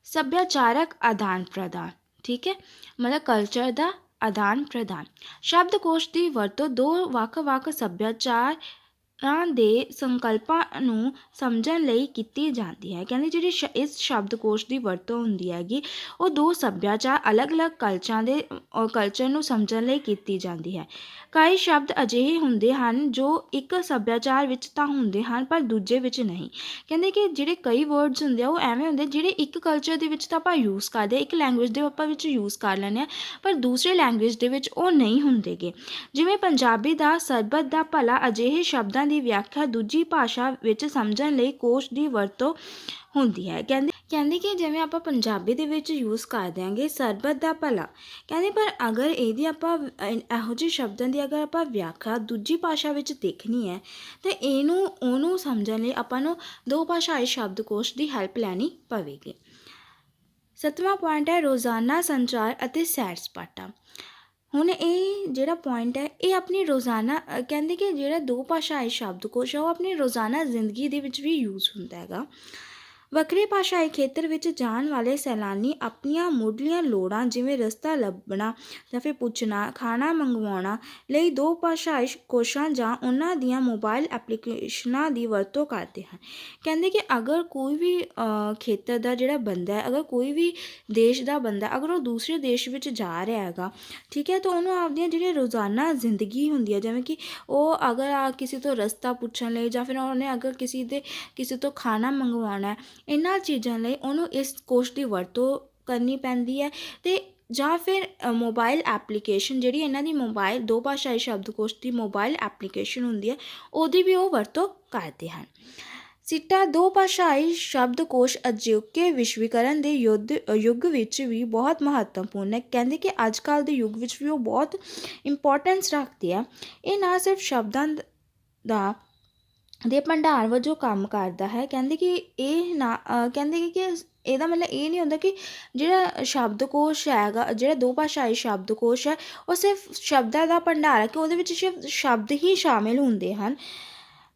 ਸੱਭਿਆਚਾਰਕ ਆਦਾਨ ਪ੍ਰਦਾਨ ਠੀਕ ਹੈ? ਮਤਲਬ ਕਲਚਰ ਦਾ ਆਦਾਨ ਪ੍ਰਦਾਨ ਸ਼ਬਦਕੋਸ਼ ਦੀ ਵਰਤੋਂ ਦੋ ਵੱਖ-ਵੱਖ ਸੱਭਿਆਚਾਰ ਦੇ ਸੰਕਲਪਾਂ ਨੂੰ ਸਮਝਣ ਲਈ ਕੀਤੀ ਜਾਂਦੀ ਹੈ। ਕਹਿੰਦੇ ਜਿਹੜੀ ਸ਼, ਇਸ ਸ਼ਬਦਕੋਸ਼ ਦੀ ਵਰਤੋਂ ਹੁੰਦੀ ਹੈਗੀ, ਉਹ ਦੋ ਸੱਭਿਆਚਾਰ ਅਲੱਗ-ਅਲੱਗ ਕਲਚਰਾਂ ਦੇ ਕਲਚਰ ਨੂੰ ਸਮਝਣ ਲਈ ਕੀਤੀ ਜਾਂਦੀ ਹੈ। ਕਈ ਸ਼ਬਦ ਅਜਿਹੇ ਹੁੰਦੇ ਹਨ ਜੋ ਇੱਕ ਸੱਭਿਆਚਾਰ ਵਿੱਚ ਤਾਂ ਹੁੰਦੇ ਹਨ, ਪਰ ਦੂਜੇ ਵਿੱਚ ਨਹੀਂ। ਕਹਿੰਦੇ ਕਿ ਜਿਹੜੇ ਕਈ ਵਰਡਸ ਹੁੰਦੇ ਆ, ਉਹ ਐਵੇਂ ਹੁੰਦੇ, ਜਿਹੜੇ ਇੱਕ ਕਲਚਰ ਦੇ ਵਿੱਚ ਤਾਂ ਆਪਾਂ ਯੂਜ਼ ਕਰਦੇ ਇੱਕ ਲੈਂਗੁਏਜ ਦੇ ਆਪਾਂ ਵਿੱਚ ਯੂਜ਼ ਕਰ ਲੈਂਦੇ ਆ ਪਰ ਦੂਸਰੇ ਲੈਂਗੁਏਜ ਦੇ ਵਿੱਚ ਉਹ ਨਹੀਂ ਹੁੰਦੇਗੇ। ਜਿਵੇਂ ਪੰਜਾਬੀ ਦਾ ਸਰਬਤ ਦਾ ਭਲਾ ਅਜਿਹੇ ਸ਼ਬਦਾਂ ਦੀ ਵਿਆਖਿਆ ਦੂਜੀ ਭਾਸ਼ਾ ਵਿੱਚ ਸਮਝਣ ਲਈ ਕੋਸ਼ ਦੀ ਵਰਤੋਂ ਹੁੰਦੀ ਹੈ। ਕਹਿੰਦੇ ਕਹਿੰਦੇ ਕਿ ਜਿਵੇਂ ਆਪਾਂ ਪੰਜਾਬੀ ਦੇ ਵਿੱਚ ਯੂਜ਼ ਕਰ ਦਿਆਂਗੇ, ਸਰਬਤ ਦਾ ਭਲਾ। ਕਹਿੰਦੇ, ਪਰ ਅਗਰ ਇਹਦੀ ਆਪਾਂ ਇਹੋ ਜਿਹੇ ਸ਼ਬਦਾਂ ਦੀ ਅਗਰ ਆਪਾਂ ਵਿਆਖਿਆ ਦੂਜੀ ਭਾਸ਼ਾ ਵਿੱਚ ਦੇਖਣੀ ਹੈ, ਤਾਂ ਇਹਨੂੰ ਉਹਨੂੰ ਸਮਝਣ ਲਈ ਆਪਾਂ ਨੂੰ ਦੋ ਭਾਸ਼ਾਈ ਸ਼ਬਦਕੋਸ਼ ਦੀ ਹੈਲਪ ਲੈਣੀ ਪਵੇਗੀ। ਸਤਵਾਂ ਪੁਆਇੰਟ ਹੈ ਰੋਜ਼ਾਨਾ ਸੰਚਾਰ ਅਤੇ ਸੈਰ ਸਪਾਟਾ। ਹੁਣ ਇਹ ਜਿਹੜਾ ਪੁਆਇੰਟ ਹੈ, ਇਹ ਆਪਣੀ ਰੋਜ਼ਾਨਾ ਕਹਿੰਦੇ ਕਿ ਜਿਹੜਾ ਦੋ ਭਾਸ਼ਾਈ ਸ਼ਬਦਕੋਸ਼ ਹੈ, ਉਹ ਆਪਣੀ ਰੋਜ਼ਾਨਾ ਜ਼ਿੰਦਗੀ ਦੇ ਵਿੱਚ ਵੀ ਯੂਜ਼ ਹੁੰਦਾ ਹੈਗਾ। ਵੱਖਰੇ ਭਾਸ਼ਾਈ ਖੇਤਰ ਵਿੱਚ ਜਾਣ ਵਾਲੇ ਸੈਲਾਨੀ ਆਪਣੀਆਂ ਮੁੱਢਲੀਆਂ ਲੋੜਾਂ ਜਿਵੇਂ ਰਸਤਾ ਲੱਭਣਾ ਜਾਂ ਫਿਰ ਪੁੱਛਣਾ, ਖਾਣਾ ਮੰਗਵਾਉਣਾ ਲਈ ਦੋ ਭਾਸ਼ਾਈ ਕੋਸ਼ਾਂ ਜਾਂ ਉਹਨਾਂ ਦੀਆਂ ਮੋਬਾਈਲ ਐਪਲੀਕੇਸ਼ਨਾਂ ਦੀ ਵਰਤੋਂ ਕਰਦੇ ਹਨ। ਕਹਿੰਦੇ ਕਿ ਅਗਰ ਕੋਈ ਵੀ ਖੇਤਰ ਦਾ ਜਿਹੜਾ ਬੰਦਾ ਹੈ, ਅਗਰ ਕੋਈ ਵੀ ਦੇਸ਼ ਦਾ ਬੰਦਾ ਅਗਰ ਉਹ ਦੂਸਰੇ ਦੇਸ਼ ਵਿੱਚ ਜਾ ਰਿਹਾ ਹੈਗਾ, ਠੀਕ ਹੈ, ਤਾਂ ਉਹਨੂੰ ਆਪਦੀਆਂ ਜਿਹੜੀਆਂ ਰੋਜ਼ਾਨਾ ਜ਼ਿੰਦਗੀ ਹੁੰਦੀ ਹੈ, ਜਿਵੇਂ ਕਿ ਉਹ ਅਗਰ ਕਿਸੇ ਤੋਂ ਰਸਤਾ ਪੁੱਛਣ ਲਈ ਜਾਂ ਫਿਰ ਉਹਨੇ ਅਗਰ ਕਿਸੇ ਦੇ, ਕਿਸੇ ਤੋਂ ਖਾਣਾ ਮੰਗਵਾਉਣਾ ਹੈ ਇਹਨਾਂ ਚੀਜ਼ਾਂ ਲਈ ਉਹਨੂੰ ਇਸ ਕੋਸ਼ ਦੀ ਵਰਤੋਂ ਕਰਨੀ ਪੈਂਦੀ ਹੈ ਅਤੇ ਜਾਂ ਫਿਰ ਮੋਬਾਈਲ ਐਪਲੀਕੇਸ਼ਨ ਜਿਹੜੀ ਇਹਨਾਂ ਦੀ ਮੋਬਾਈਲ ਦੋ ਭਾਸ਼ਾਈ ਸ਼ਬਦਕੋਸ਼ ਦੀ ਮੋਬਾਈਲ ਐਪਲੀਕੇਸ਼ਨ ਹੁੰਦੀ ਹੈ, ਉਹਦੀ ਵੀ ਉਹ ਵਰਤੋਂ ਕਰਦੇ ਹਨ। ਸਿੱਟਾ ਦੋ ਭਾਸ਼ਾਈ ਸ਼ਬਦਕੋਸ਼ ਅਜੋਕੇ ਵਿਸ਼ਵੀਕਰਨ ਦੇ ਯੁੱਧ ਯੁੱਗ ਵਿੱਚ ਵੀ ਬਹੁਤ ਮਹੱਤਵਪੂਰਨ ਹੈ। ਕਹਿੰਦੇ ਕਿ ਅੱਜ ਕੱਲ ਦੇ ਯੁੱਗ ਵਿੱਚ ਵੀ ਉਹ ਬਹੁਤ ਇੰਪੋਰਟੈਂਸ ਰੱਖਦੇ ਆ। ਇਹ ਨਾ ਸਿਰਫ ਸ਼ਬਦਾਂ ਦਾ ਦੇ ਭੰਡਾਰ ਵਜੋਂ ਕੰਮ ਕਰਦਾ ਹੈ। ਕਹਿੰਦੇ ਕਿ ਇਹ ਨਾ ਕਹਿੰਦੇ ਕਿ ਇਹਦਾ ਮਤਲਬ ਇਹ ਨਹੀਂ ਹੁੰਦਾ ਕਿ ਜਿਹੜਾ ਸ਼ਬਦਕੋਸ਼ ਹੈਗਾ, ਜਿਹੜਾ ਦੋ ਭਾਸ਼ਾਈ ਸ਼ਬਦਕੋਸ਼ ਹੈ, ਉਹ ਸਿਰਫ ਸ਼ਬਦਾਂ ਦਾ ਭੰਡਾਰ ਹੈ ਕਿ ਉਹਦੇ ਵਿੱਚ ਸਿਰਫ ਸ਼ਬਦ ਹੀ ਸ਼ਾਮਿਲ ਹੁੰਦੇ ਹਨ।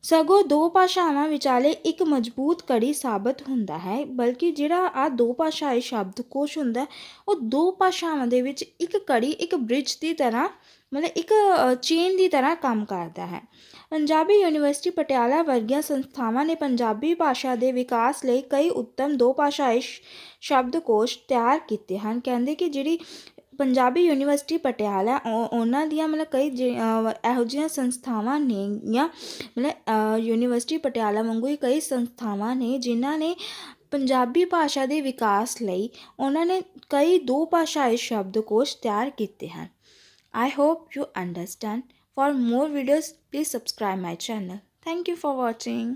ਸਗੋਂ ਦੋ ਭਾਸ਼ਾਵਾਂ ਵਿਚਾਲੇ ਇੱਕ ਮਜ਼ਬੂਤ ਕੜੀ ਸਾਬਤ ਹੁੰਦਾ ਹੈ, ਬਲਕਿ ਜਿਹੜਾ ਆ ਦੋ ਭਾਸ਼ਾਈ ਸ਼ਬਦਕੋਸ਼ ਹੁੰਦਾ ਉਹ ਦੋ ਭਾਸ਼ਾਵਾਂ ਦੇ ਵਿੱਚ ਇੱਕ ਕੜੀ, ਇੱਕ ਬ੍ਰਿਜ ਦੀ ਤਰ੍ਹਾਂ, ਮਤਲਬ ਇੱਕ ਚੇਨ ਦੀ ਤਰ੍ਹਾਂ ਕੰਮ ਕਰਦਾ ਹੈ। ਪੰਜਾਬੀ ਯੂਨੀਵਰਸਿਟੀ ਪਟਿਆਲਾ ਵਰਗੀਆਂ ਸੰਸਥਾਵਾਂ ਨੇ ਪੰਜਾਬੀ ਭਾਸ਼ਾ ਦੇ ਵਿਕਾਸ ਲਈ ਕਈ ਉੱਤਮ ਦੋ ਭਾਸ਼ਾਈ ਸ਼ਬਦਕੋਸ਼ ਤਿਆਰ ਕੀਤੇ ਹਨ। ਕਹਿੰਦੇ ਕਿ ਜਿਹੜੀ ਪੰਜਾਬੀ ਯੂਨੀਵਰਸਿਟੀ ਪਟਿਆਲਾ ਉਹਨਾਂ ਦੀਆਂ ਮਤਲਬ ਕਈ ਇਹੋ ਜਿਹੀਆਂ ਸੰਸਥਾਵਾਂ ਨੇਗੀਆਂ ਮਤਲਬ ਯੂਨੀਵਰਸਿਟੀ ਪਟਿਆਲਾ ਵਾਂਗੂ ਹੀ ਕਈ ਸੰਸਥਾਵਾਂ ਨੇ ਜਿਨ੍ਹਾਂ ਨੇ ਪੰਜਾਬੀ ਭਾਸ਼ਾ ਦੇ ਵਿਕਾਸ ਲਈ ਉਹਨਾਂ ਨੇ ਕਈ ਦੋ ਭਾਸ਼ਾਈ ਸ਼ਬਦਕੋਸ਼ ਤਿਆਰ ਕੀਤੇ ਹਨ। I hope you understand For more videos please subscribe my channel thank you for watching.